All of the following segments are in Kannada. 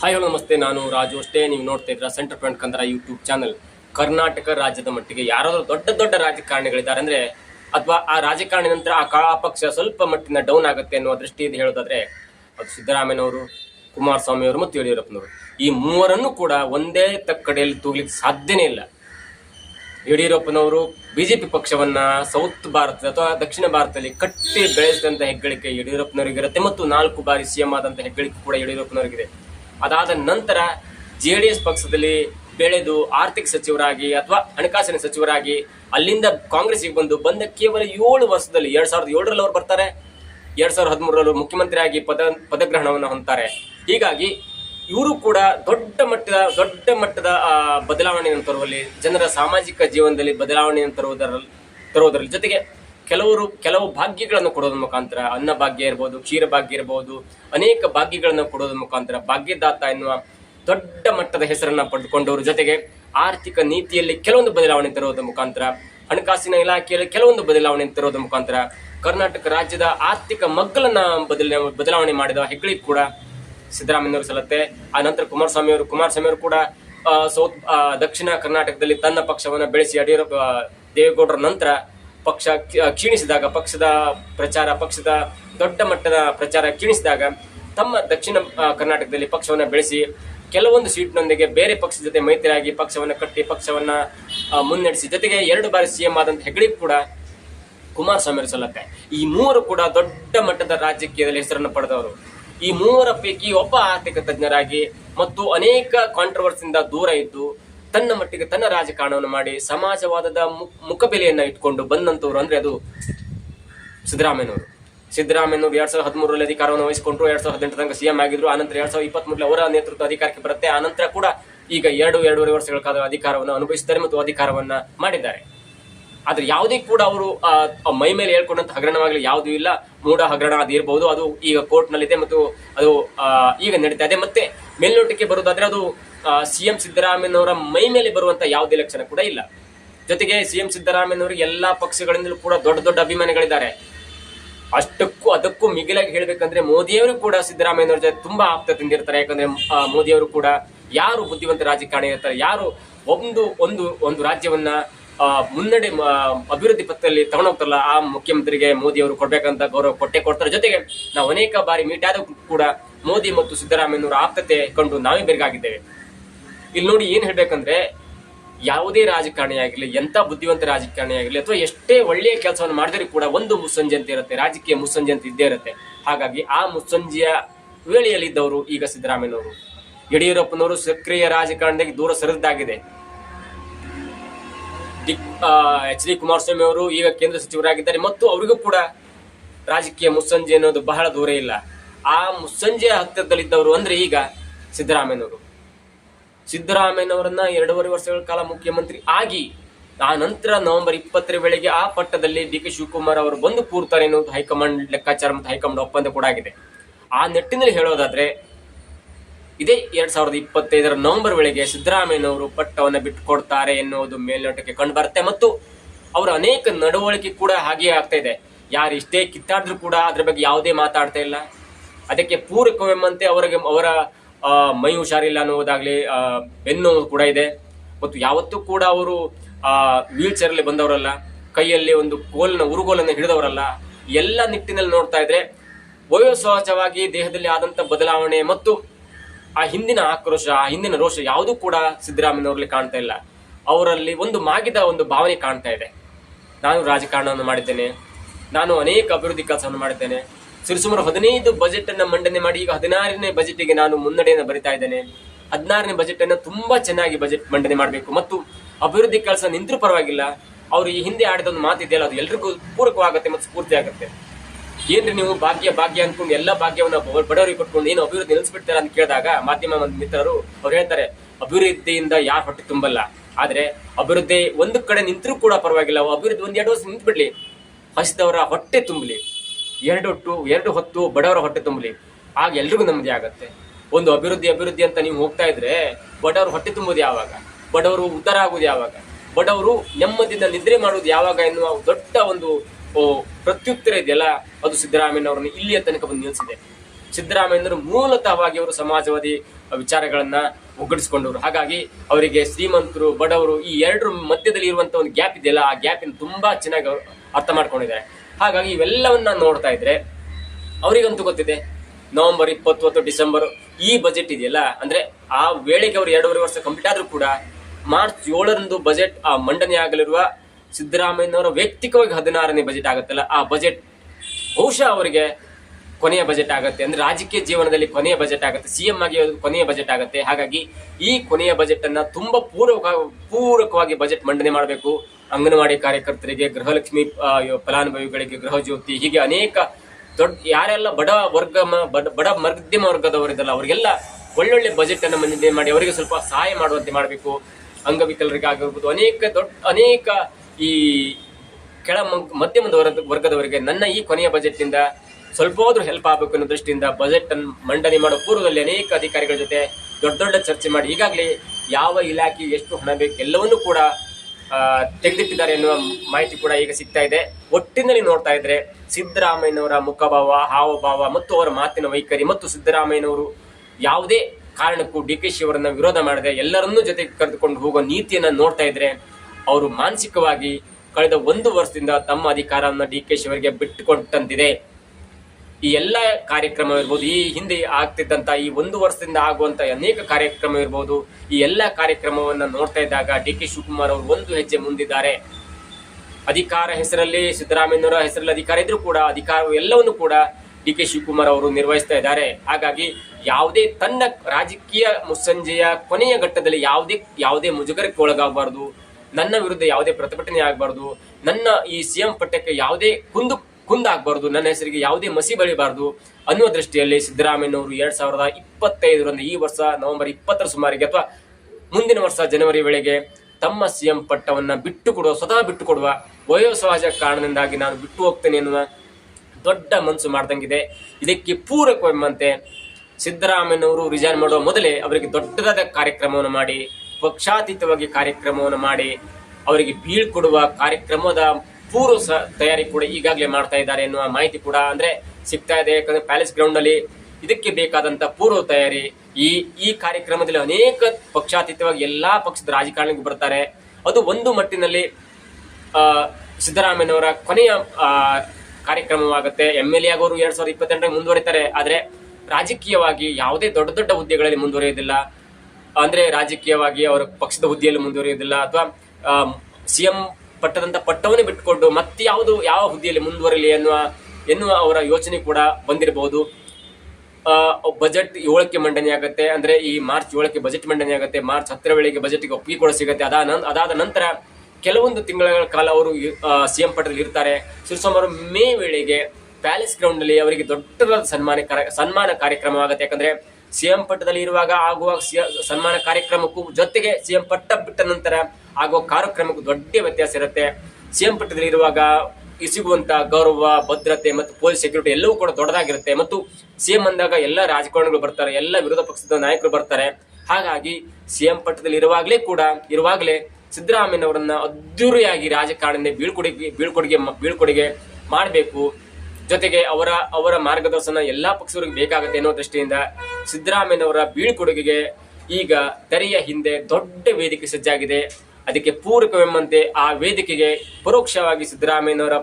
ಹಾಯ್ ಹಲೋ ನಮಸ್ತೆ. ನಾನು ರಾಜು ಅಷ್ಟೇ. ನೀವು ನೋಡ್ತಾ ಇದ್ರ ಸೆಂಟರ್ ಪಾಯಿಂಟ್ ಕಂದರ ಯೂಟ್ಯೂಬ್ ಚಾನಲ್ ಕರ್ನಾಟಕ ರಾಜ್ಯದ ಮಟ್ಟಿಗೆ ಯಾರಾದರೂ ದೊಡ್ಡ ದೊಡ್ಡ ರಾಜಕಾರಣಿಗಳಿದ್ದಾರೆ ಅಂದ್ರೆ, ಅಥವಾ ಆ ರಾಜಕಾರಣಿ ನಂತರ ಆ ಕಾ ಪಕ್ಷ ಸ್ವಲ್ಪ ಮಟ್ಟಿನ ಡೌನ್ ಆಗುತ್ತೆ ಅನ್ನುವ ದೃಷ್ಟಿಯಿಂದ ಹೇಳೋದಾದ್ರೆ, ಅದು ಸಿದ್ದರಾಮಯ್ಯನವರು ಕುಮಾರಸ್ವಾಮಿ ಅವರು ಮತ್ತು ಯಡಿಯೂರಪ್ಪನವರು. ಈ ಮೂವರನ್ನು ಕೂಡ ಒಂದೇ ತಕ್ಕಡೆಯಲ್ಲಿ ತೂಗ್ಲಿಕ್ಕೆ ಸಾಧ್ಯನೇ ಇಲ್ಲ. ಯಡಿಯೂರಪ್ಪನವರು ಬಿಜೆಪಿ ಪಕ್ಷವನ್ನ ಸೌತ್ ಭಾರತ ಅಥವಾ ದಕ್ಷಿಣ ಭಾರತದಲ್ಲಿ ಕಟ್ಟಿ ಬೆಳೆಸಿದಂತ ಹೆಗ್ಗಳಿಕೆ ಯಡಿಯೂರಪ್ಪನವರಿಗಿರುತ್ತೆ ಮತ್ತು ನಾಲ್ಕು ಬಾರಿ ಸಿಎಂ ಆದಂಥ ಹೆಗ್ಗಳಿಕೆ ಕೂಡ ಯಡಿಯೂರಪ್ಪನವರಿಗಿದೆ. ಅದಾದ ನಂತರ ಜೆ ಡಿ ಎಸ್ ಪಕ್ಷದಲ್ಲಿ ಬೆಳೆದು ಆರ್ಥಿಕ ಸಚಿವರಾಗಿ ಅಥವಾ ಹಣಕಾಸಿನ ಸಚಿವರಾಗಿ ಅಲ್ಲಿಂದ ಕಾಂಗ್ರೆಸ್ಗೆ ಬಂದು ಬಂದ ಕೇವಲ ಏಳು ವರ್ಷದಲ್ಲಿ ಎರಡ್ ಸಾವಿರದ ಏಳರಲ್ಲಿ ಅವ್ರು ಬರ್ತಾರೆ. ಎರಡ್ ಸಾವಿರದ ಹದಿಮೂರರಲ್ಲಿ ಮುಖ್ಯಮಂತ್ರಿಯಾಗಿ ಪದ, ಪದಗ್ರಹಣವನ್ನು ಹೊಂದ್ತಾರೆ. ಹೀಗಾಗಿ ಇವರು ಕೂಡ ದೊಡ್ಡ ಮಟ್ಟದ ದೊಡ್ಡ ಮಟ್ಟದ ಬದಲಾವಣೆಯನ್ನು ತರುವಲ್ಲಿ ಜನರ ಸಾಮಾಜಿಕ ಜೀವನದಲ್ಲಿ ಬದಲಾವಣೆಯನ್ನು ತರುವುದರಲ್ಲಿ ತರುವುದರಲ್ಲಿ ಜೊತೆಗೆ ಕೆಲವರು ಕೆಲವು ಭಾಗ್ಯಗಳನ್ನು ಕೊಡೋದ್ರ ಮುಖಾಂತರ, ಅನ್ನ ಭಾಗ್ಯ ಇರ್ಬೋದು, ಕ್ಷೀರ ಭಾಗ್ಯ ಇರಬಹುದು ಅನೇಕ ಭಾಗ್ಯಗಳನ್ನು ಕೊಡೋದ್ರ ಮುಖಾಂತರ ಭಾಗ್ಯದಾತ ಎನ್ನುವ ದೊಡ್ಡ ಮಟ್ಟದ ಹೆಸರನ್ನ ಪಡೆದುಕೊಂಡವರು ಜೊತೆಗೆ ಆರ್ಥಿಕ ನೀತಿಯಲ್ಲಿ ಕೆಲವೊಂದು ಬದಲಾವಣೆ ತರೋದ್ರ ಮುಖಾಂತರ, ಹಣಕಾಸಿನ ಇಲಾಖೆಯಲ್ಲಿ ಕೆಲವೊಂದು ಬದಲಾವಣೆ ತರೋದ್ರ ಮುಖಾಂತರ, ಕರ್ನಾಟಕ ರಾಜ್ಯದ ಆರ್ಥಿಕ ಮಗ್ಗಲನ್ನ ಬದಲ, ಬದಲಾವಣೆ ಮಾಡಿದ ಹೆಗ್ಗಳಿಕೆ ಕೂಡ ಸಿದ್ದರಾಮಯ್ಯವರು ಸಲ್ಲತ್ತೆ. ಆ ನಂತರ ಕುಮಾರಸ್ವಾಮಿ ಅವರು ಕುಮಾರಸ್ವಾಮಿ ಅವರು ಕೂಡ ಸೌತ್ ದಕ್ಷಿಣ ಕರ್ನಾಟಕದಲ್ಲಿ ತನ್ನ ಪಕ್ಷವನ್ನು ಬೆಳೆಸಿ, ಯಡಿಯೂರಪ್ಪ ದೇವೇಗೌಡರ ನಂತರ ಪಕ್ಷ ಕ್ಷ- ಕ್ಷೀಣಿಸಿದಾಗ ಪಕ್ಷದ ಪ್ರಚಾರ, ಪಕ್ಷದ ದೊಡ್ಡ ಮಟ್ಟದ ಪ್ರಚಾರ ಕ್ಷೀಣಿಸಿದಾಗ ತಮ್ಮ ದಕ್ಷಿಣ ಕರ್ನಾಟಕದಲ್ಲಿ ಪಕ್ಷವನ್ನು ಬೆಳೆಸಿ ಕೆಲವೊಂದು ಸೀಟ್ನೊಂದಿಗೆ ಬೇರೆ ಪಕ್ಷದ ಜೊತೆ ಮೈತ್ರಿಯಾಗಿ ಪಕ್ಷವನ್ನು ಕಟ್ಟಿ, ಪಕ್ಷವನ್ನು ಮುನ್ನಡೆಸಿ ಜೊತೆಗೆ ಎರಡು ಬಾರಿ ಸಿಎಂ ಆದಂಥ ಹೆಗಡೆ ಕೂಡ ಕುಮಾರಸ್ವಾಮಿ ಸಲ್ಲತ್ತೆ. ಈ ಮೂವರು ಕೂಡ ದೊಡ್ಡ ಮಟ್ಟದ ರಾಜಕೀಯದಲ್ಲಿ ಹೆಸರನ್ನು ಪಡೆದವರು. ಈ ಮೂವರ ಪೈಕಿ ಒಬ್ಬ ಆರ್ಥಿಕ ತಜ್ಞರಾಗಿ ಮತ್ತು ಅನೇಕ ಕಾಂಟ್ರವರ್ಸಿಯಿಂದ ದೂರ ಇದ್ದು ತನ್ನ ಮಟ್ಟಿಗೆ ತನ್ನ ರಾಜಕಾರಣವನ್ನು ಮಾಡಿ ಸಮಾಜವಾದದ ಮುಖಬೆಲೆಯನ್ನ ಇಟ್ಕೊಂಡು ಬಂದಂತವ್ರು ಅಂದ್ರೆ ಅದು ಸಿದ್ದರಾಮಯ್ಯನವರು. ಸಿದ್ದರಾಮಯ್ಯನವರು ಎರಡ್ ಸಾವಿರದ ಹದಿಮೂರರಲ್ಲಿ ಅಧಿಕಾರವನ್ನು ವಹಿಸಿಕೊಂಡ್ರು ಎರಡ್ ಸಾವಿರದ ಹದಿನೆಂಟು ತನಕ ಸಿಎಂ ಆಗಿದ್ರು, ಆನಂತರ ಎರಡ್ ಸಾವಿರದ ಇಪ್ಪತ್ಮೂರಲ್ಲಿ ಅವರ ನೇತೃತ್ವ ಅಧಿಕಾರಕ್ಕೆ ಬರುತ್ತೆ. ಆನಂತರ ಕೂಡ ಈಗ ಎರಡು, ಎರಡೂವರೆ ವರ್ಷಗಳ ಕಾಲ ಅಧಿಕಾರವನ್ನು ಅನುಭವಿಸಿದ್ದಾರೆ ಮತ್ತು ಅಧಿಕಾರವನ್ನ ಮಾಡಿದ್ದಾರೆ. ಆದ್ರೆ ಯಾವುದೇ ಕೂಡ ಅವರು ಮೈ ಮೇಲೆ ಹೇಳ್ಕೊಂಡಂತ ಹಗರಣವಾಗಲಿ ಯಾವುದೂ ಇಲ್ಲ. ಮೂಢ ಹಗರಣ ಅದು ಇರಬಹುದು ಅದು ಈಗ ಕೋರ್ಟ್ ನಲ್ಲಿದೆ ಮತ್ತು ಅದು ಈಗ ನಡೀತಾ ಇದೆ. ಮತ್ತೆ ಮೇಲ್ನೋಟಕ್ಕೆ ಬರುವುದಾದ್ರೆ ಅದು ಸಿಎಂ ಸಿದ್ದರಾಮಯ್ಯನವರ ಮೈ ಮೇಲೆ ಬರುವಂತ ಯಾವುದೇ ಲಕ್ಷಣ ಕೂಡ ಇಲ್ಲ. ಜೊತೆಗೆ ಸಿಎಂ ಸಿದ್ದರಾಮಯ್ಯನವರಿಗೆ ಎಲ್ಲಾ ಪಕ್ಷಗಳಿಂದಲೂ ಕೂಡ ದೊಡ್ಡ ದೊಡ್ಡ ಅಭಿಮಾನಿಗಳಿದ್ದಾರೆ. ಅಷ್ಟಕ್ಕೂ ಅದಕ್ಕೂ ಮಿಗಿಲಾಗಿ ಹೇಳ್ಬೇಕಂದ್ರೆ ಮೋದಿಯವರು ಕೂಡ ಸಿದ್ದರಾಮಯ್ಯನವರ ಜೊತೆ ತುಂಬಾ ಆಪ್ತ ತಿಂದಿರ್ತಾರೆ. ಯಾಕಂದ್ರೆ ಮೋದಿಯವರು ಕೂಡ ಯಾರು ಬುದ್ಧಿವಂತ ರಾಜಕಾರಣಿ ಇರ್ತಾರೆ, ಯಾರು ಒಂದು ಒಂದು ಒಂದು ರಾಜ್ಯವನ್ನ ಮುನ್ನಡೆ ಅಭಿವೃದ್ಧಿ ಪಥದಲ್ಲಿ ತಗೊಂಡೋಗ್ತಾರಲ್ಲ, ಆ ಮುಖ್ಯಮಂತ್ರಿಗೆ ಮೋದಿ ಅವರು ಕೊಡ್ಬೇಕಂತ ಗೌರವ ಕೊಟ್ಟೆ ಕೊಡ್ತಾರೆ. ಜೊತೆಗೆ ನಾವು ಅನೇಕ ಬಾರಿ ಮೀಟ್ ಆದ ಕೂಡ ಮೋದಿ ಮತ್ತು ಸಿದ್ದರಾಮಯ್ಯನವರ ಆಪ್ತತೆ ಕಂಡು ನಾವೇ ಬೆರಗಾಗಿದ್ದೇವೆ. ಇಲ್ಲಿ ನೋಡಿ ಏನ್ ಹೇಳ್ಬೇಕಂದ್ರೆ, ಯಾವುದೇ ರಾಜಕಾರಣಿ ಆಗಿರ್ಲಿ ಎಂತ ಬುದ್ಧಿವಂತ ರಾಜಕಾರಣಿ ಆಗಿರ್ಲಿ ಅಥವಾ ಎಷ್ಟೇ ಒಳ್ಳೆಯ ಕೆಲಸವನ್ನು ಮಾಡಿದರೂ ಕೂಡ ಒಂದು ಮುಸ್ಸಂಜೆ ಅಂತ ಇರುತ್ತೆ, ರಾಜಕೀಯ ಮುಸ್ಸಂಜೆ ಅಂತ ಇದ್ದೇ ಇರುತ್ತೆ. ಹಾಗಾಗಿ ಆ ಮುಸ್ಸಂಜೆಯ ವೇಳೆಯಲ್ಲಿದ್ದವರು ಈಗ ಸಿದ್ದರಾಮಯ್ಯನವರು. ಯಡಿಯೂರಪ್ಪನವರು ಸಕ್ರಿಯ ರಾಜಕಾರಣದಾಗಿ ದೂರ ಸರಿದಾಗಿದೆ. ಎಚ್ ಡಿ ಕುಮಾರಸ್ವಾಮಿ ಅವರು ಈಗ ಕೇಂದ್ರ ಸಚಿವರಾಗಿದ್ದಾರೆ ಮತ್ತು ಅವರಿಗೂ ಕೂಡ ರಾಜಕೀಯ ಮುಸ್ಸಂಜೆ ಅನ್ನೋದು ಬಹಳ ದೂರ ಇಲ್ಲ. ಆ ಮುಸ್ಸಂಜೆಯ ಹತ್ತಿರದಲ್ಲಿದ್ದವರು ಅಂದ್ರೆ ಈಗ ಸಿದ್ದರಾಮಯ್ಯನವರು. ಸಿದ್ದರಾಮಯ್ಯನವರನ್ನ ಎರಡೂವರೆ ವರ್ಷಗಳ ಕಾಲ ಮುಖ್ಯಮಂತ್ರಿ ಆಗಿ, ಆ ನಂತರ ನವೆಂಬರ್ ಇಪ್ಪತ್ತರ ವೇಳೆಗೆ ಆ ಪಟ್ಟದಲ್ಲಿ ಡಿ ಕೆ ಶಿವಕುಮಾರ್ ಅವರು ಬಂದು ಕೂರ್ತಾರೆ ಎನ್ನುವುದು ಹೈಕಮಾಂಡ್ ಲೆಕ್ಕಾಚಾರ ಮತ್ತು ಹೈಕಮಾಂಡ್ ಒಪ್ಪಂದ ಕೂಡ ಆಗಿದೆ. ಆ ನಿಟ್ಟಿನಲ್ಲಿ ಹೇಳೋದಾದ್ರೆ, ಇದೇ ಎರಡ್ ಸಾವಿರದ ಇಪ್ಪತ್ತೈದರ ನವೆಂಬರ್ ವೇಳೆಗೆ ಸಿದ್ದರಾಮಯ್ಯನವರು ಪಟ್ಟವನ್ನು ಬಿಟ್ಟುಕೊಡ್ತಾರೆ ಎನ್ನುವುದು ಮೇಲ್ನೋಟಕ್ಕೆ ಕಂಡು ಬರುತ್ತೆ ಮತ್ತು ಅವರ ಅನೇಕ ನಡವಳಿಕೆ ಕೂಡ ಹಾಗೆಯೇ ಆಗ್ತಾ ಇದೆ. ಯಾರು ಇಷ್ಟೇ ಕಿತ್ತಾಡಿದ್ರು ಕೂಡ ಅದ್ರ ಬಗ್ಗೆ ಯಾವುದೇ ಮಾತಾಡ್ತಾ ಇಲ್ಲ. ಅದಕ್ಕೆ ಪೂರಕವೆಂಬಂತೆ ಅವರಿಗೆ ಅವರ ಮೈ ಹುಷಾರಿಲ್ಲ ಅನ್ನೋದಾಗ್ಲಿ ಬೆನ್ನು ಕೂಡ ಇದೆ. ಮತ್ತು ಯಾವತ್ತೂ ಕೂಡ ಅವರು ವೀಲ್ ಚೇರ್ ಅಲ್ಲಿ ಬಂದವರಲ್ಲ, ಕೈಯಲ್ಲಿ ಒಂದು ಕೋಲ್ನ, ಉರುಗೋಲನ್ನು ಹಿಡಿದವರಲ್ಲ, ಎಲ್ಲ ನಿಟ್ಟಿನಲ್ಲಿ ನೋಡ್ತಾ ಇದ್ರೆ, ವಯೋಸಹಜವಾಗಿ ದೇಹದಲ್ಲಿ ಆದಂತ ಬದಲಾವಣೆ ಮತ್ತು ಆ ಹಿಂದಿನ ಆಕ್ರೋಶ, ಆ ಹಿಂದಿನ ರೋಷ ಯಾವುದೂ ಕೂಡ ಸಿದ್ದರಾಮಯ್ಯನವರಲ್ಲಿ ಕಾಣ್ತಾ ಇಲ್ಲ. ಅವರಲ್ಲಿ ಒಂದು ಮಾಗಿದ ಒಂದು ಭಾವನೆ ಕಾಣ್ತಾ ಇದೆ. ನಾನು ರಾಜಕಾರಣವನ್ನು ಮಾಡಿದ್ದೇನೆ. ನಾನು ಅನೇಕ ಅಭಿವೃದ್ಧಿ ಕೆಲಸವನ್ನು ಮಾಡಿದ್ದೇನೆ. ಸರಿಸುಮಾರು ಹದಿನೈದು ಬಜೆಟ್ ಅನ್ನ ಮಂಡನೆ ಮಾಡಿ, ಈಗ ಹದಿನಾರನೇ ಬಜೆಟ್ಗೆ ನಾನು ಮುನ್ನಡೆಯನ್ನು ಬರಿತಾ ಇದ್ದೇನೆ. ಹದಿನಾರನೇ ಬಜೆಟ್ ಅನ್ನ ತುಂಬಾ ಚೆನ್ನಾಗಿ ಬಜೆಟ್ ಮಂಡನೆ ಮಾಡಬೇಕು. ಮತ್ತು ಅಭಿವೃದ್ಧಿ ಕೆಲಸ ನಿಂತರೂ ಪರವಾಗಿಲ್ಲ. ಅವರು ಈ ಹಿಂದೆ ಆಡಿದ ಒಂದು ಮಾತಿದೆಯಲ್ಲ ಅದು ಎಲ್ರಿಗೂ ಪೂರಕವಾಗುತ್ತೆ ಮತ್ತು ಸ್ಫೂರ್ತಿ ಆಗುತ್ತೆ. ಏನ್ರಿ ನೀವು ಭಾಗ್ಯ ಭಾಗ್ಯ ಅನ್ಕೊಂಡು ಎಲ್ಲ ಭಾಗ್ಯವನ್ನು ಬಡವರಿಗೆ ಕೊಟ್ಕೊಂಡು ಏನು ಅಭಿವೃದ್ಧಿ ನಿಲ್ಲಿಸ್ಬಿಡ್ತಾರೆ ಅಂತ ಕೇಳಿದಾಗ ಮಾಧ್ಯಮ ಮಿತ್ರರು ಅವ್ರು ಹೇಳ್ತಾರೆ, ಅಭಿವೃದ್ಧಿಯಿಂದ ಯಾರು ಹೊಟ್ಟೆ ತುಂಬಲ್ಲ. ಆದ್ರೆ ಅಭಿವೃದ್ಧಿ ಒಂದು ಕಡೆ ನಿಂತರೂ ಕೂಡ ಪರವಾಗಿಲ್ಲ. ಅಭಿವೃದ್ಧಿ ಒಂದ್ ಎರಡು ವರ್ಷ ನಿಂತ್ಬಿಡ್ಲಿ. ಹಸಿದವರ ಹೊಟ್ಟೆ ತುಂಬಲಿ. ಎರಡು ಹೊಟ್ಟು ಎರಡು ಹೊತ್ತು ಬಡವರ ಹೊಟ್ಟೆ ತುಂಬಲಿ. ಆಗ ಎಲ್ರಿಗೂ ನೆಮ್ಮದಿ ಆಗುತ್ತೆ. ಒಂದು ಅಭಿವೃದ್ಧಿ ಅಭಿವೃದ್ಧಿ ಅಂತ ನೀವು ಹೋಗ್ತಾ ಇದ್ರೆ ಬಡವರು ಹೊಟ್ಟೆ ತುಂಬೋದು ಯಾವಾಗ? ಬಡವರು ಉದ್ಧಾರ ಆಗೋದು ಯಾವಾಗ? ಬಡವರು ನೆಮ್ಮದಿಯಿಂದ ನಿದ್ರೆ ಮಾಡುವುದು ಯಾವಾಗ ಎನ್ನುವ ದೊಡ್ಡ ಒಂದು ಪ್ರತ್ಯುತ್ತರ ಇದೆಯಲ್ಲ? ಅದು ಸಿದ್ದರಾಮಯ್ಯನವರನ್ನು ಇಲ್ಲಿಯ ತನಕ ಬಂದು ನಿಲ್ಲಿಸಿದೆ ಸಿದ್ದರಾಮಯ್ಯನವರು ಮೂಲತಃವಾಗಿ ಅವರು ಸಮಾಜವಾದಿ ವಿಚಾರಗಳನ್ನ ಒಗ್ಗಡಿಸಿಕೊಂಡವರು ಹಾಗಾಗಿ ಅವರಿಗೆ ಶ್ರೀಮಂತರು, ಬಡವರು ಈ ಎರಡರ ಮಧ್ಯದಲ್ಲಿ ಇರುವಂತ ಒಂದು ಗ್ಯಾಪ್ ಇದೆಯಲ್ಲ, ಆ ಗ್ಯಾಪಿನ ತುಂಬಾ ಚೆನ್ನಾಗಿ ಅರ್ಥ ಮಾಡ್ಕೊಂಡಿದ್ದಾರೆ. ಹಾಗಾಗಿ ಇವೆಲ್ಲವನ್ನ ನೋಡ್ತಾ ಇದ್ರೆ ಅವರಿಗಂತೂ ಗೊತ್ತಿದೆ, ನವೆಂಬರ್ ಇಪ್ಪತ್ತು ಅಥವಾ ಡಿಸೆಂಬರ್ ಈ ಬಜೆಟ್ ಇದೆಯಲ್ಲ? ಅಂದ್ರೆ ಆ ವೇಳೆಗೆ ಅವರು ಎರಡೂವರೆ ವರ್ಷ ಕಂಪ್ಲೀಟ್ ಆದ್ರೂ ಕೂಡ ಮಾರ್ಚ್ ಏಳರಂದು ಬಜೆಟ್ ಆ ಮಂಡನೆ ಆಗಲಿರುವ ಸಿದ್ದರಾಮಯ್ಯನವರ ವೈಯಕ್ತಿಕವಾಗಿ ಹದಿನಾರನೇ ಬಜೆಟ್ ಆಗುತ್ತಲ್ಲ, ಆ ಬಜೆಟ್ ಬಹುಶಃ ಅವರಿಗೆ ಕೊನೆಯ ಬಜೆಟ್ ಆಗುತ್ತೆ. ಅಂದ್ರೆ ರಾಜಕೀಯ ಜೀವನದಲ್ಲಿ ಕೊನೆಯ ಬಜೆಟ್ ಆಗುತ್ತೆ. ಸಿಎಂ ಆಗಿ ಕೊನೆಯ ಬಜೆಟ್ ಆಗುತ್ತೆ. ಹಾಗಾಗಿ ಈ ಕೊನೆಯ ಬಜೆಟ್ ಅನ್ನ ತುಂಬಾ ಪೂರಕ, ಪೂರಕವಾಗಿ ಬಜೆಟ್ ಮಂಡನೆ ಮಾಡಬೇಕು. ಅಂಗನವಾಡಿ ಕಾರ್ಯಕರ್ತರಿಗೆ, ಗೃಹಲಕ್ಷ್ಮಿ ಫಲಾನುಭವಿಗಳಿಗೆ ಗೃಹ ಜ್ಯೋತಿ ಹೀಗೆ ಅನೇಕ ದೊಡ್ಡ, ಯಾರೆಲ್ಲ ಬಡ ವರ್ಗ ಬಡ ಮಧ್ಯಮ ವರ್ಗದವರಿದ್ದಲ್ಲ ಅವರಿಗೆಲ್ಲ ಒಳ್ಳೊಳ್ಳೆ ಬಜೆಟ್ ಅನ್ನು ಮಂಡನೆ ಮಾಡಿ ಅವರಿಗೆ ಸ್ವಲ್ಪ ಸಹಾಯ ಮಾಡುವಂತೆ ಮಾಡಬೇಕು. ಅಂಗವಿಕಲರಿಗೆ ಆಗಿರ್ಬೋದು ಅನೇಕ ದೊಡ್ಡ, ಅನೇಕ ಈ ಕೆಳ ಮಧ್ಯಮದ ಮಧ್ಯಮ ವರ್ಗ ವರ್ಗದವರಿಗೆ ನನ್ನ ಈ ಕೊನೆಯ ಬಜೆಟ್ ನಿಂದ ಸ್ವಲ್ಪ ಹೋದ್ರೂ ಹೆಲ್ಪ್ ಆಗಬೇಕು ಅನ್ನೋ ದೃಷ್ಟಿಯಿಂದ ಬಜೆಟ್ ಅನ್ನು ಮಂಡನೆ ಮಾಡೋ ಪೂರ್ವದಲ್ಲಿ ಅನೇಕ ಅಧಿಕಾರಿಗಳ ಜೊತೆ ದೊಡ್ಡ ದೊಡ್ಡ ಚರ್ಚೆ ಮಾಡಿ ಈಗಾಗಲೇ ಯಾವ ಇಲಾಖೆ ಎಷ್ಟು ಹಣ ಬೇಕು ಎಲ್ಲವನ್ನೂ ಕೂಡ ತೆಗೆದಿಟ್ಟಿದ್ದಾರೆ ಎನ್ನುವ ಮಾಹಿತಿ ಕೂಡ ಈಗ ಸಿಗ್ತಾ ಇದೆ. ಒಟ್ಟಿನಲ್ಲಿ ನೋಡ್ತಾ ಇದ್ರೆ ಸಿದ್ದರಾಮಯ್ಯನವರ ಮುಖಭಾವ, ಹಾವಭಾವ ಮತ್ತು ಅವರ ಮಾತಿನ ವೈಖರಿ ಮತ್ತು ಸಿದ್ದರಾಮಯ್ಯನವರು ಯಾವುದೇ ಕಾರಣಕ್ಕೂ ಡಿ ಕೆ ಶಿ ಅವರನ್ನ ವಿರೋಧ ಮಾಡದೆ ಎಲ್ಲರನ್ನೂ ಜೊತೆಗೆ ಕರೆದುಕೊಂಡು ಹೋಗೋ ನೀತಿಯನ್ನ ನೋಡ್ತಾ ಇದ್ರೆ ಅವರು ಮಾನಸಿಕವಾಗಿ ಕಳೆದ ಒಂದು ವರ್ಷದಿಂದ ತಮ್ಮ ಅಧಿಕಾರವನ್ನು ಡಿ ಕೆ ಶಿ ಅವರಿಗೆ ಬಿಟ್ಟುಕೊಟ್ಟಂತಿದೆ. ಈ ಎಲ್ಲ ಕಾರ್ಯಕ್ರಮ ಇರ್ಬೋದು ಈ ಹಿಂದೆ ಆಗ್ತಿದ್ದಂತ, ಈ ಒಂದು ವರ್ಷದಿಂದ ಆಗುವಂತ ಅನೇಕ ಕಾರ್ಯಕ್ರಮ ಇರ್ಬೋದು ಈ ಎಲ್ಲ ಕಾರ್ಯಕ್ರಮವನ್ನ ನೋಡ್ತಾ ಇದ್ದಾಗ ಡಿ ಕೆ ಶಿವಕುಮಾರ್ ಅವರು ಒಂದು ಹೆಜ್ಜೆ ಮುಂದಿದ್ದಾರೆ. ಅಧಿಕಾರ ಹೆಸರಲ್ಲಿ, ಸಿದ್ದರಾಮಯ್ಯನವರ ಹೆಸರಲ್ಲಿ ಅಧಿಕಾರ ಇದ್ರೂ ಕೂಡ ಅಧಿಕಾರ ಎಲ್ಲವನ್ನು ಕೂಡ ಡಿ ಕೆ ಶಿವಕುಮಾರ್ ಅವರು ನಿರ್ವಹಿಸ್ತಾ ಇದ್ದಾರೆ. ಹಾಗಾಗಿ ಯಾವುದೇ ತನ್ನ ರಾಜಕೀಯ ಮುಸ್ಸಂಜೆಯ ಕೊನೆಯ ಘಟ್ಟದಲ್ಲಿ ಯಾವುದೇ ಯಾವುದೇ ಮುಜುಗರಕ್ಕೆ ಒಳಗಾಗಬಾರ್ದು. ನನ್ನ ವಿರುದ್ಧ ಯಾವುದೇ ಪ್ರತಿಭಟನೆ ಆಗಬಾರ್ದು. ನನ್ನ ಈ ಸಿಎಂ ಪಟ್ಟಕ್ಕೆ ಯಾವುದೇ ಕುಂದು ಕುಂದಾಗಬಾರ್ದು, ನನ್ನ ಹೆಸರಿಗೆ ಯಾವುದೇ ಮಸಿ ಬೆಳಿಬಾರ್ದು ಅನ್ನುವ ದೃಷ್ಟಿಯಲ್ಲಿ ಸಿದ್ದರಾಮಯ್ಯನವರು ಎರಡ್ ಸಾವಿರದ ಇಪ್ಪತ್ತೈದರಂದು ಈ ವರ್ಷ ನವೆಂಬರ್ ಇಪ್ಪತ್ತರ ಸುಮಾರಿಗೆ ಅಥವಾ ಮುಂದಿನ ವರ್ಷ ಜನವರಿ ವೇಳೆಗೆ ತಮ್ಮ ಸಿಎಂ ಪಟ್ಟವನ್ನ ಬಿಟ್ಟು ಕೊಡುವ, ಸ್ವತಃ ಬಿಟ್ಟು ಕೊಡುವ ವಯೋಸಹಜ ಕಾರಣದಿಂದಾಗಿ ನಾನು ಬಿಟ್ಟು ಹೋಗ್ತೇನೆ ಎನ್ನುವ ದೊಡ್ಡ ಮನಸ್ಸು ಮಾಡ್ದಂಗಿದೆ. ಇದಕ್ಕೆ ಪೂರಕವೆಂಬಂತೆ ಸಿದ್ದರಾಮಯ್ಯನವರು ರಿಸೈನ್ ಮಾಡುವ ಮೊದಲೇ ಅವರಿಗೆ ದೊಡ್ಡದಾದ ಕಾರ್ಯಕ್ರಮವನ್ನು ಮಾಡಿ, ಪಕ್ಷಾತೀತವಾಗಿ ಕಾರ್ಯಕ್ರಮವನ್ನು ಮಾಡಿ, ಅವರಿಗೆ ಬೀಳ್ಕೊಡುವ ಕಾರ್ಯಕ್ರಮದ ಪೂರ್ವ ತಯಾರಿ ಕೂಡ ಈಗಾಗಲೇ ಮಾಡ್ತಾ ಇದ್ದಾರೆ ಎನ್ನುವ ಮಾಹಿತಿ ಕೂಡ ಅಂದ್ರೆ ಸಿಗ್ತಾ ಇದೆ. ಯಾಕಂದ್ರೆ ಪ್ಯಾಲೇಸ್ ಗ್ರೌಂಡ್ ಅಲ್ಲಿ ಇದಕ್ಕೆ ಬೇಕಾದಂತ ಪೂರ್ವ ತಯಾರಿ ಈ ಈ ಕಾರ್ಯಕ್ರಮದಲ್ಲಿ ಅನೇಕ ಪಕ್ಷಾತೀತವಾಗಿ ಎಲ್ಲಾ ಪಕ್ಷದ ರಾಜಕಾರಣಿಗಳು ಬರ್ತಾರೆ. ಅದು ಒಂದು ಮಟ್ಟಿನಲ್ಲಿ ಸಿದ್ದರಾಮಯ್ಯನವರ ಕೊನೆಯ ಕಾರ್ಯಕ್ರಮವಾಗುತ್ತೆ. ಎಂ ಎಲ್ ಎ ಆಗೋರು ಎರಡ್ ಸಾವಿರದ ಇಪ್ಪತ್ತೆಂಟರಲ್ಲಿ ಮುಂದುವರಿತಾರೆ. ಆದ್ರೆ ರಾಜಕೀಯವಾಗಿ ಯಾವುದೇ ದೊಡ್ಡ ದೊಡ್ಡ ಹುದ್ದೆಗಳಲ್ಲಿ ಮುಂದುವರಿಯೋದಿಲ್ಲ ಅಂದ್ರೆ ರಾಜಕೀಯವಾಗಿ ಅವರ ಪಕ್ಷದ ಹುದ್ದೆಯಲ್ಲಿ ಮುಂದುವರಿಯೋದಿಲ್ಲ ಅಥವಾ ಸಿಎಂ ಪಟ್ಟದಂತ ಪಟ್ಟವನ್ನು ಬಿಟ್ಟುಕೊಂಡು ಮತ್ತೆ ಯಾವುದು ಯಾವ ಹುದ್ದೆಯಲ್ಲಿ ಮುಂದುವರಲಿ ಎನ್ನುವ ಎನ್ನುವ ಅವರ ಯೋಚನೆ ಕೂಡ ಬಂದಿರಬಹುದು. ಬಜೆಟ್ ಏಳಕ್ಕೆ ಮಂಡನೆ ಆಗುತ್ತೆ, ಅಂದ್ರೆ ಈ ಮಾರ್ಚ್ ಏಳಕ್ಕೆ ಬಜೆಟ್ ಮಂಡನೆ ಆಗುತ್ತೆ ಮಾರ್ಚ್ ಹತ್ತರ ವೇಳೆಗೆ ಬಜೆಟ್ಗೆ ಒಪ್ಪಿಗೆ ಕೂಡ ಸಿಗುತ್ತೆ. ಅದಾದ ನಂ- ಅದಾದ ನಂತರ ಕೆಲವೊಂದು ತಿಂಗಳ ಕಾಲ ಅವರು ಸಿಎಂ ಪಟ್ಟದಲ್ಲಿ ಇರ್ತಾರೆ. ಸುಮಾರು ಮೇ ವೇಳೆಗೆ ಪ್ಯಾಲೇಸ್ ಗ್ರೌಂಡ್ನಲ್ಲಿ ಅವರಿಗೆ ದೊಡ್ಡದಾದ ಸನ್ಮಾನ ಸನ್ಮಾನ ಕಾರ್ಯಕ್ರಮವಾಗುತ್ತೆ. ಯಾಕಂದ್ರೆ ಸಿಎಂ ಪಟ್ಟದಲ್ಲಿ ಇರುವಾಗ ಆಗುವ ಸನ್ಮಾನ ಕಾರ್ಯಕ್ರಮಕ್ಕೂ ಜೊತೆಗೆ ಸಿಎಂ ಪಟ್ಟ ಬಿಟ್ಟ ನಂತರ ಆಗುವ ಕಾರ್ಯಕ್ರಮಕ್ಕೂ ದೊಡ್ಡ ವ್ಯತ್ಯಾಸ ಇರುತ್ತೆ. ಸಿಎಂ ಪಟ್ಟದಲ್ಲಿ ಇರುವಾಗ ಸಿಗುವಂತ ಗೌರವ, ಭದ್ರತೆ ಮತ್ತು ಪೊಲೀಸ್ ಸೆಕ್ಯೂರಿಟಿ ಎಲ್ಲವೂ ಕೂಡ ದೊಡ್ಡದಾಗಿರುತ್ತೆ. ಮತ್ತು ಸಿಎಂ ಅಂದಾಗ ಎಲ್ಲ ರಾಜಕಾರಣಿಗಳು ಬರ್ತಾರೆ, ಎಲ್ಲ ವಿರೋಧ ಪಕ್ಷದ ನಾಯಕರು ಬರ್ತಾರೆ. ಹಾಗಾಗಿ ಸಿಎಂ ಪಟ್ಟದಲ್ಲಿ ಇರುವಾಗಲೇ ಕೂಡ, ಇರುವಾಗಲೇ ಸಿದ್ದರಾಮಯ್ಯನವರನ್ನ ಅದ್ದೂರಿಯಾಗಿ ರಾಜಕಾರಣಿ ಬೀಳ್ಕೊಡುಗೆ ಬೀಳ್ಕೊಡುಗೆ ಬೀಳ್ಕೊಡುಗೆ ಮಾಡಬೇಕು. ಜೊತೆಗೆ ಅವರ ಅವರ ಮಾರ್ಗದರ್ಶನ ಎಲ್ಲಾ ಪಕ್ಷಗಳಿಗೆ ಬೇಕಾಗುತ್ತೆ ಅನ್ನೋ ದೃಷ್ಟಿಯಿಂದ ಸಿದ್ದರಾಮಯ್ಯನವರ ಬೀಳ್ಕೊಡುಗೆಗೆ ಈಗ ತೆರೆಯ ಹಿಂದೆ ದೊಡ್ಡ ವೇದಿಕೆ ಸಜ್ಜಾಗಿದೆ. ಅದಕ್ಕೆ ಪೂರಕವೆಂಬಂತೆ ಆ ವೇದಿಕೆಗೆ ಪರೋಕ್ಷವಾಗಿ ಸಿದ್ದರಾಮಯ್ಯನವರ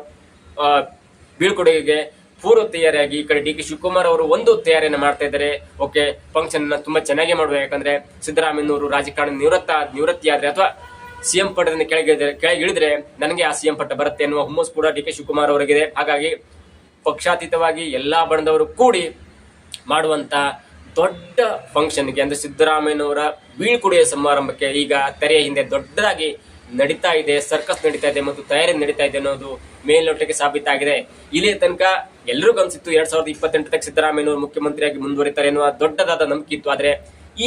ಬೀಳ್ಕೊಡುಗೆಗೆ ಪೂರ್ವ ತಯಾರಿಯಾಗಿ ಈ ಕಡೆ ಡಿ ಕೆ ಶಿವಕುಮಾರ್ ಅವರು ಒಂದು ತಯಾರಿಯನ್ನು ಮಾಡ್ತಾ ಇದ್ದಾರೆ. ಓಕೆ ಫಂಕ್ಷನ್ ತುಂಬಾ ಚೆನ್ನಾಗಿ ಮಾಡುವ, ಯಾಕಂದ್ರೆ ಸಿದ್ದರಾಮಯ್ಯನವರು ರಾಜಕಾರಣ ನಿವೃತ್ತ ನಿವೃತ್ತಿ ಆದ್ರೆ ಅಥವಾ ಸಿಎಂ ಪಟ್ಟದಿಂದ ಕೆಳಗೆ ಇಳಿದ್ರೆ ನನಗೆ ಆ ಸಿಎಂ ಪಟ್ಟ ಬರುತ್ತೆ ಅನ್ನುವ ಹುಮ್ಮಸ್ ಕೂಡ ಡಿ ಕೆ ಶಿವಕುಮಾರ್ ಅವರಿಗಿದೆ. ಹಾಗಾಗಿ ಪಕ್ಷಾತೀತವಾಗಿ ಎಲ್ಲ ಬಣದವರು ಕೂಡಿ ಮಾಡುವಂತ ದೊಡ್ಡ ಫಂಕ್ಷನ್ಗೆ ಅಂದ್ರೆ ಸಿದ್ದರಾಮಯ್ಯನವರ ಬೀಳ್ಕೊಡುಗೆ ಸಮಾರಂಭಕ್ಕೆ ಈಗ ತೆರೆಯ ಹಿಂದೆ ದೊಡ್ಡದಾಗಿ ನಡೀತಾ ಇದೆ ಸರ್ಕಸ್ ನಡೀತಾ ಇದೆ ಮತ್ತು ತಯಾರಿ ನಡೀತಾ ಇದೆ ಅನ್ನೋದು ಮೇಲ್ನೋಟಕ್ಕೆ ಸಾಬೀತಾಗಿದೆ. ಇಲ್ಲಿ ತನಕ ಎಲ್ಲರಿಗೂ ಅನಿಸಿತ್ತು, ಎರಡ್ ಸಾವಿರದ ಇಪ್ಪತ್ತೆಂಟಕ್ಕೆ ಸಿದ್ದರಾಮಯ್ಯನವರು ಮುಖ್ಯಮಂತ್ರಿಯಾಗಿ ಮುಂದುವರಿತಾರೆ ಎನ್ನುವ ದೊಡ್ಡದಾದ ನಂಬಿಕೆ ಇತ್ತು. ಆದ್ರೆ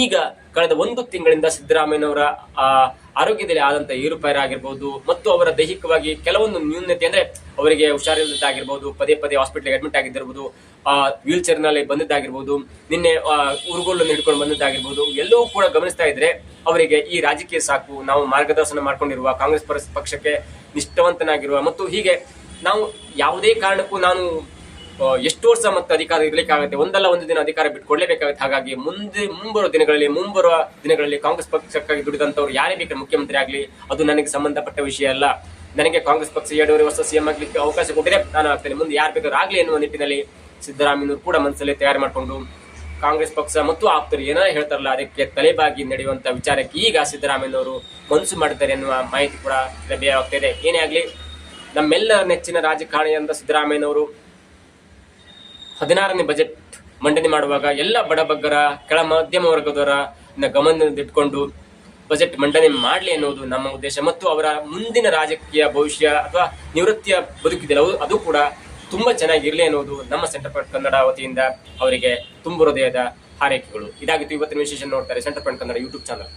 ಈಗ ಕಳೆದ ಒಂದು ತಿಂಗಳಿಂದ ಸಿದ್ದರಾಮಯ್ಯನವರ ಆರೋಗ್ಯದಲ್ಲಿ ಆದಂತ ಏರುಪೇರಾಗಿರ್ಬೋದು ಮತ್ತು ಅವರ ದೈಹಿಕವಾಗಿ ಕೆಲವೊಂದು ನ್ಯೂನತೆ ಅಂದ್ರೆ ಅವರಿಗೆ ಹುಷಾರಿಲ್ಲದಾಗಿರ್ಬೋದು ಪದೇ ಪದೇ ಹಾಸ್ಪಿಟ್ಲಿಗೆ ಅಡ್ಮಿಟ್ ಆಗಿದ್ದಿರ್ಬೋದು ವೀಲ್ ಚೇರ್ನಲ್ಲಿ ಬಂದಿದ್ದಾಗಿರ್ಬೋದು, ನಿನ್ನೆ ಉರುಗೋಲನ್ನು ಹಿಡ್ಕೊಂಡು ಬಂದಿದ್ದಾಗಿರ್ಬೋದು, ಎಲ್ಲವೂ ಕೂಡ ಗಮನಿಸ್ತಾ ಇದ್ರೆ ಅವರಿಗೆ ಈ ರಾಜಕೀಯ ಸಾಕು, ನಾವು ಮಾರ್ಗದರ್ಶನ ಮಾಡ್ಕೊಂಡಿರುವ ಕಾಂಗ್ರೆಸ್ ಪಕ್ಷಕ್ಕೆ ನಿಷ್ಠವಂತನಾಗಿರುವ ಮತ್ತು ಹೀಗೆ ನಾವು ಯಾವುದೇ ಕಾರಣಕ್ಕೂ ನಾನು ಎಷ್ಟು ವರ್ಷ ಮತ್ತೆ ಅಧಿಕಾರ ಇರಲಿಕ್ಕಾಗುತ್ತೆ? ಒಂದಲ್ಲ ಒಂದು ದಿನ ಅಧಿಕಾರ ಬಿಟ್ಕೊಡ್ಲೇಬೇಕಾಗುತ್ತೆ. ಹಾಗಾಗಿ ಮುಂದೆ ಮುಂಬರುವ ದಿನಗಳಲ್ಲಿ ಮುಂಬರುವ ದಿನಗಳಲ್ಲಿ ಕಾಂಗ್ರೆಸ್ ಪಕ್ಷಕ್ಕಾಗಿ ದುಡಿದಂತವ್ರು ಯಾರೇ ಬೇಕಾದ್ರೆ ಮುಖ್ಯಮಂತ್ರಿ ಆಗಲಿ, ಅದು ನನಗೆ ಸಂಬಂಧಪಟ್ಟ ವಿಷಯ ಅಲ್ಲ. ನನಗೆ ಕಾಂಗ್ರೆಸ್ ಪಕ್ಷ ಎರಡೂವರೆ ವರ್ಷ ಸಿಎಂ ಆಗ್ಲಿಕ್ಕೆ ಅವಕಾಶ ಕೊಟ್ಟರೆ ನಾನು ಆಗ್ತೇನೆ. ಮುಂದೆ ಯಾರು ಬೇಕಾದ್ರೂ ಆಗಲಿ ಎನ್ನುವ ನಿಟ್ಟಿನಲ್ಲಿ ಸಿದ್ದರಾಮಯ್ಯನವರು ಕೂಡ ಮನಸ್ಸಲ್ಲಿ ತಯಾರು ಮಾಡಿಕೊಂಡು ಕಾಂಗ್ರೆಸ್ ಪಕ್ಷ ಮತ್ತು ಆಪ್ತರು ಏನೋ ಹೇಳ್ತಾರಲ್ಲ, ಅದಕ್ಕೆ ತಲೆಬಾಗಿ ನಡೆಯುವಂತ ವಿಚಾರಕ್ಕೆ ಈಗ ಸಿದ್ದರಾಮಯ್ಯನವರು ಮನಸ್ಸು ಮಾಡಿದ್ದಾರೆ ಎನ್ನುವ ಮಾಹಿತಿ ಕೂಡ ಲಭ್ಯವಾಗ್ತಿದೆ ಏನೇ ಆಗಲಿ, ನಮ್ಮೆಲ್ಲರ ನೆಚ್ಚಿನ ರಾಜಕಾರಣಿಯಾದ ಸಿದ್ದರಾಮಯ್ಯನವರು ಹದಿನಾರನೇ ಬಜೆಟ್ ಮಂಡನೆ ಮಾಡುವಾಗ ಎಲ್ಲ ಬಡಬಗ್ಗರ ಕೆಳ ಮಧ್ಯಮ ವರ್ಗದವರ ಗಮನದಲ್ಲಿಟ್ಕೊಂಡು ಬಜೆಟ್ ಮಂಡನೆ ಮಾಡಲಿ ಅನ್ನೋದು ನಮ್ಮ ಉದ್ದೇಶ. ಮತ್ತು ಅವರ ಮುಂದಿನ ರಾಜಕೀಯ ಭವಿಷ್ಯ ಅಥವಾ ನಿವೃತ್ತಿಯ ಬದುಕಿದೆಲ್ಲ ಅದು ಕೂಡ ತುಂಬ ಚೆನ್ನಾಗಿರಲಿ ಅನ್ನೋದು ನಮ್ಮ ಸೆಂಟರ್ ಪಾಯಿಂಟ್ ಕನ್ನಡ ವತಿಯಿಂದ ಅವರಿಗೆ ತುಂಬ ಹೃದಯದ ಹಾರೈಕೆಗಳು. ಇದಾಗಿತ್ತು ಇವತ್ತಿನ ವಿಶೇಷ ನೋಡ್ತಾರೆ centre point Kannada YouTube channel